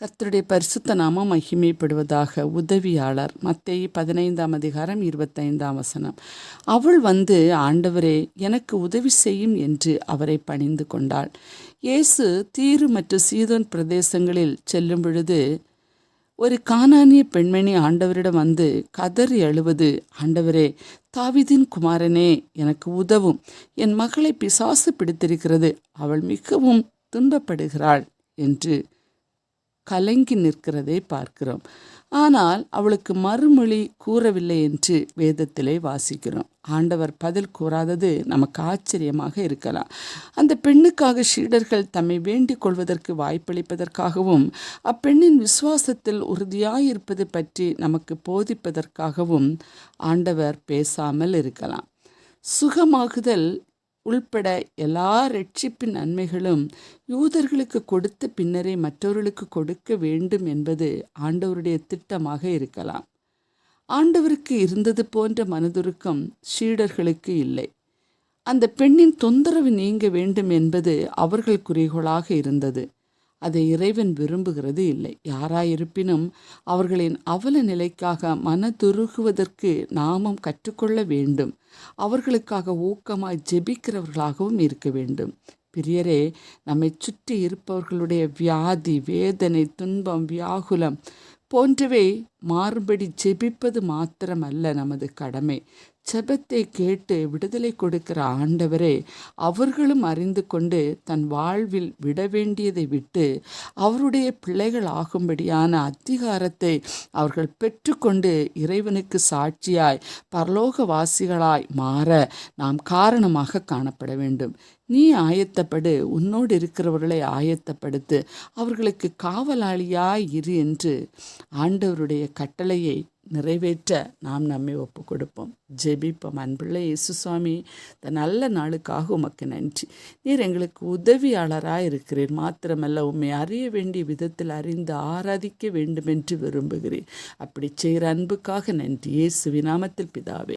கர்த்தருடைய பரிசுத்த நாமம் மகிமைப்படுவதாக உதவியாளர் மத்தேயு பதினைந்தாம் அதிகாரம் இருபத்தைந்தாம் வசனம். அவள் வந்து ஆண்டவரே எனக்கு உதவி செய்யும் என்று அவரை பணிந்து கொண்டாள். இயேசு தீரு மற்றும் சீதோன் பிரதேசங்களில் செல்லும் பொழுது ஒரு கானானிய பெண்மணி ஆண்டவரிடம் வந்து கதறி அழுவது ஆண்டவரே தாவிதின் குமாரனே எனக்கு உதவும். என் மகளை பிசாசு பிடித்திருக்கிறது. அவள் மிகவும் துன்பப்படுகிறாள் என்று கலங்கி நிற்கிறதை பார்க்கிறோம். ஆனால் அவளுக்கு மறுமொழி கூறவில்லை என்று வேதத்திலே வாசிக்கிறோம். ஆண்டவர் பதில் கூறாதது நமக்கு ஆச்சரியமாக இருக்கலாம். அந்த பெண்ணுக்காக சீடர்கள் தம்மை வேண்டிக் கொள்வதற்கு வாய்ப்பளிப்பதற்காகவும் அப்பெண்ணின் விசுவாசத்தில் உறுதியாயிருப்பது பற்றி நமக்கு போதிப்பதற்காகவும் ஆண்டவர் பேசாமல் இருக்கலாம். சுகமாகுதல் உள்பட எல்லா ரட்சிப்பின் நன்மைகளும் யூதர்களுக்கு கொடுத்த பின்னரே மற்றவர்களுக்கு கொடுக்க வேண்டும் என்பது ஆண்டவருடைய திட்டமாக இருக்கலாம். ஆண்டவருக்கு இருந்தது போன்ற மனதுருக்கம் சீடர்களுக்கு இல்லை. அந்த பெண்ணின் தொந்தரவு நீங்க வேண்டும் என்பது அவர்கள் குறிகோளாக இருந்தது. அதை இறைவன் விரும்புகிறது இல்லை. யாராயிருப்பினும் அவர்களின் அவல நிலைக்காக மன துருகுவதற்கு நாமும் கற்றுக்கொள்ள வேண்டும். அவர்களுக்காக ஊக்கமாய் ஜெபிக்கிறவர்களாகவும் இருக்க வேண்டும். பிரியரே நம்மை சுற்றி இருப்பவர்களுடைய வியாதி வேதனை துன்பம் வியாகுலம் போன்றவை மாறுபடி ஜெபிப்பது மாத்திரமல்ல நமது கடமை. ஜெபத்தை கேட்டு விடுதலை கொடுக்கிற ஆண்டவரே அவர்களும் அறிந்து கொண்டு தன் வாழ்வில் விட வேண்டியதை விட்டு அவருடைய பிள்ளைகள் ஆகும்படியான அதிகாரத்தை அவர்கள் பெற்றுக்கொண்டு இறைவனுக்கு சாட்சியாய் பரலோகவாசிகளாய் மாற நாம் காரணமாக காணப்பட வேண்டும். நீ ஆயத்தப்படு உன்னோடு இருக்கிறவர்களை ஆயத்தப்படுத்து அவர்களுக்கு காவலாளியாய் இரு என்று ஆண்டவருடைய கட்டளையை நிறைவேற்ற நாம் நம்மை ஒப்பு கொடுப்போம். ஜெபிப்போம். அன்புள்ள இயேசு சுவாமி இந்த நல்ல நாளுக்காக உமக்கு நன்றி. நீர் எங்களுக்கு உதவியாளராக இருக்கிறீர். மாத்திரமல்ல உண்மை அறிய வேண்டிய விதத்தில் அறிந்து ஆராதிக்க வேண்டும் என்று விரும்புகிறேன். அப்படி செய்கிற அன்புக்காக நன்றி. இயேசுவி நாமத்தில் பிதாவே.